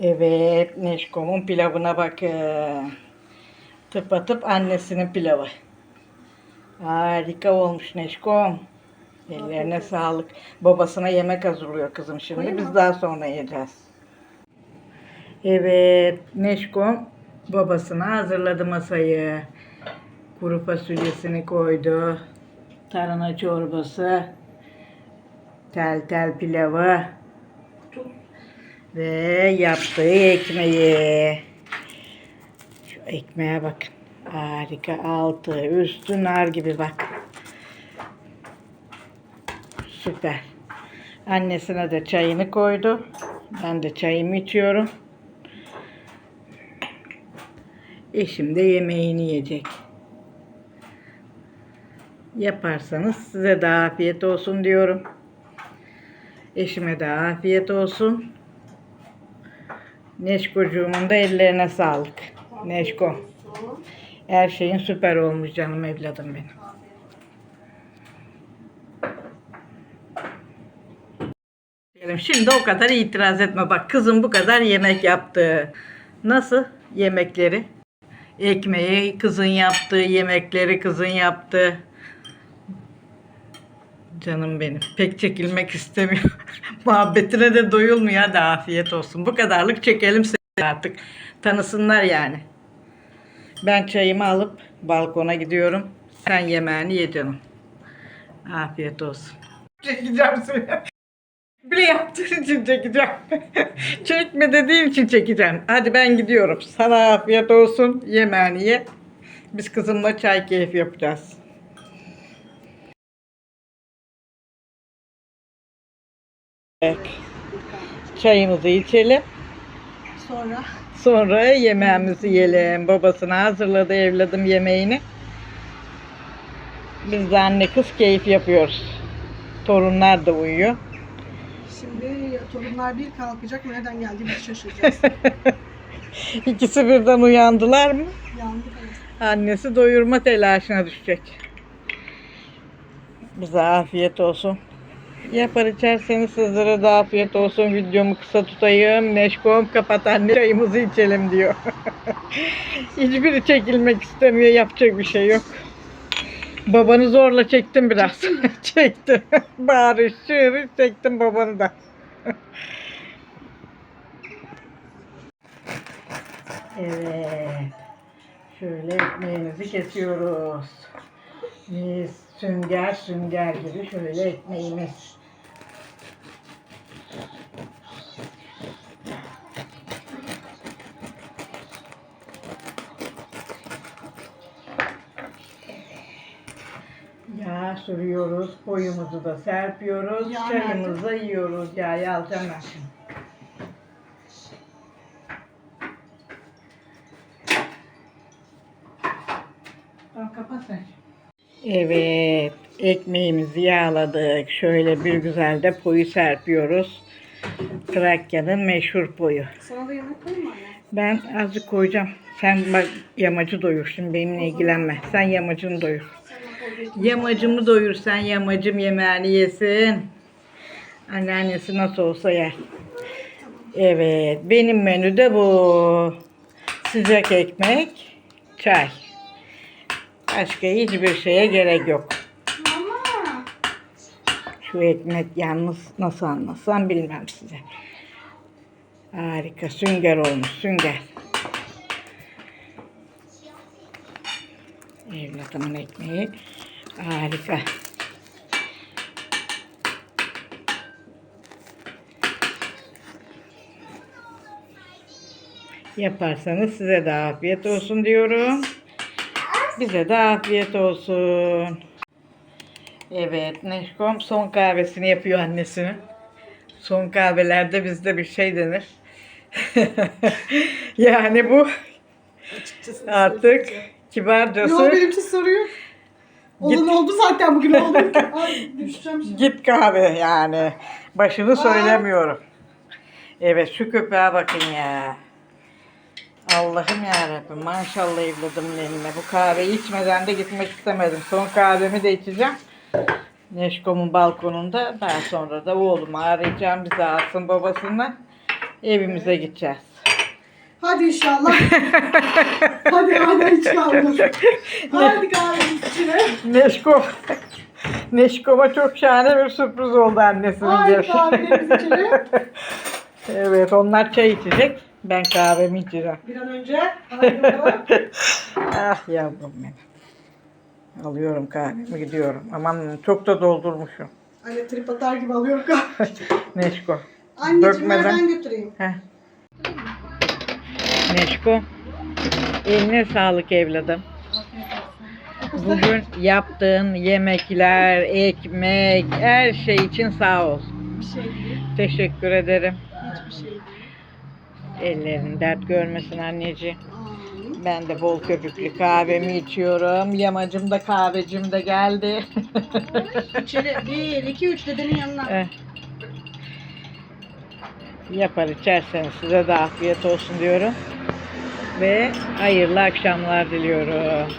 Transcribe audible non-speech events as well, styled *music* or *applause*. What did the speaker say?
Evet, Neşkom'un pilavına bakın. Tıpatıp annesinin pilavı. Harika olmuş Neşkom. Ellerine sağlık. Babasına yemek hazırlıyor kızım şimdi. Koyayım Biz mı? daha sonra yiyeceğiz. Evet, Neşkom babasına hazırladı masayı. Kuru fasulyesini koydu. Tarhana çorbası. Tel tel pilavı. Ve yaptığı ekmeği. Şu ekmeğe bakın. Harika. Altı, üstü nar gibi bak. Süper. Annesine de çayını koydu. Ben de çayımı içiyorum. Eşim de yemeğini yiyecek. Yaparsanız size de afiyet olsun diyorum. Eşime de afiyet olsun. Neşkocuğumun da ellerine sağlık. Neşko. Her şeyin süper olmuş canım evladım benim. Şimdi o kadar itiraz etme. Bak kızım bu kadar yemek yaptı. Nasıl yemekleri? Ekmeği kızın yaptı, yemekleri kızın yaptı. Canım benim. Pek çekilmek istemiyor. *laughs* Muhabbetine de doyulmuyor. Hadi afiyet olsun. Bu kadarlık çekelim seni artık. Tanısınlar yani. Ben çayımı alıp balkona gidiyorum. Sen yemeğini ye canım. Afiyet olsun. Çekeceğim seni. Bile yaptığın için çekeceğim. *laughs* Çekme dediğin için çekeceğim. Hadi ben gidiyorum. Sana afiyet olsun. Yemeğini ye. Biz kızımla çay keyfi yapacağız. Evet. Çayımızı içelim. Sonra Sonra yemeğimizi yiyelim. Babasına hazırladı evladım yemeğini. Biz de anne kız keyif yapıyoruz. Torunlar da uyuyor. şimdi torunlar bir kalkacak nereden geldiğimizi şaşıracağız. *laughs* İkisi birden uyandılar mı? Yandık evet. Annesi doyurma telaşına düşecek. Bize afiyet olsun. Yapar içerseniz sizlere de afiyet olsun. Videomu kısa tutayım. Neşkom kapat çayımızı içelim diyor. *laughs* Hiçbiri çekilmek istemiyor. Yapacak bir şey yok. Babanı zorla çektim biraz. *laughs* çektim. *laughs* Bağırış çığırış çektim babanı da. evet. Şöyle ekmeğimizi kesiyoruz. Biz sünger sünger gibi şöyle ekmeğimiz. Yağ sürüyoruz, koyumuzu da serpiyoruz, Yağ çayımızı da yiyoruz. Yağı alacağım ben kapat sen. Evet, ekmeğimizi yağladık. Şöyle bir güzel de poyu serpiyoruz. Trakya'nın meşhur poyu. Sana da yemek koyayım? Ben azıcık koyacağım. Sen bak yamacı doyur şimdi benimle ilgilenme. Sen yamacını doyur. Yamacımı doyur sen yamacım yemeğini yesin. Anneannesi nasıl olsa yer. Evet benim menü de bu. Sıcak ekmek, çay. Başka hiçbir şeye gerek yok. Mama. Şu ekmek yalnız nasıl anlatsam bilmem size. Harika sünger olmuş sünger. Evlatımın ekmeği harika. Yaparsanız size de afiyet olsun diyorum. Bize de afiyet olsun. Evet, Neşkom son kahvesini yapıyor annesinin. Son kahvelerde bizde bir şey denir. *laughs* yani bu Açıkçası artık kibarcası Yok benim için soru yok. Olan Git. oldu zaten bugün oldu. *laughs* Ay düşeceğim şimdi. git kahve yani. Başını söylemiyorum. Evet şu köpeğe bakın ya. Allah'ım yarabbim maşallah evladımın eline. Bu kahveyi içmeden de gitmek istemedim. Son kahvemi de içeceğim. Neşkom'un balkonunda. Daha sonra da oğlumu arayacağım. Bizi alsın babasından. Evimize gideceğiz. Hadi inşallah. Hadi hala hiç kalmadı. Hadi kahvemiz içine. Neşko. Neşko'ma çok şahane bir sürpriz oldu annesinin Hadi kahvelerimiz içine. *laughs* evet onlar çay içecek. Ben kahvemi içeceğim. Bir an önce. Ah yavrum benim. Alıyorum kahvemi gidiyorum. Aman çok da doldurmuşum. Anne trip atar gibi alıyorum kahve. *laughs* Neşko. Anneciğim Dökmeden. ben götüreyim. Heh. Neşko. Eline sağlık evladım. Bugün yaptığın yemekler, ekmek, her şey için sağ ol. Bir şey değil. Teşekkür ederim. Hiçbir şey değil. Ellerin dert görmesin anneciğim. Ben de bol köpüklü kahvemi içiyorum. Yamacım da kahvecim de geldi. İçeri bir, iki, üç dedenin yanına. Eh. Yapar içerseniz size de afiyet olsun diyorum. Ve hayırlı akşamlar diliyorum.